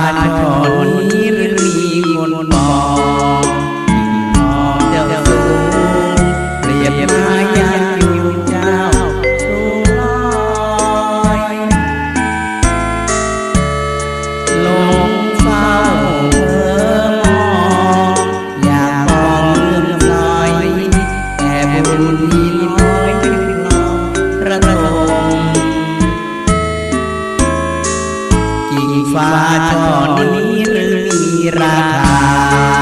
านนนี้หรือมีคนมองมองเจ้าสูงเปรียบมายาอยู่เจ้าสูงลอยลงเฝ้าเพ้อมองอยากมองเลื่อมลอยแต่บุญนี้ ฟ้าช่อนี้หรือมีราคา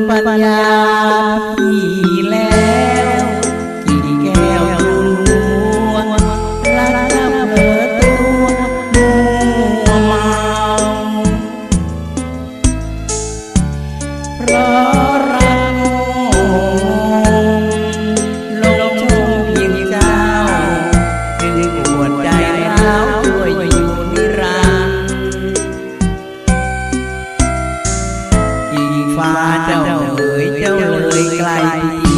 ญปัญญาพี่แล 远离。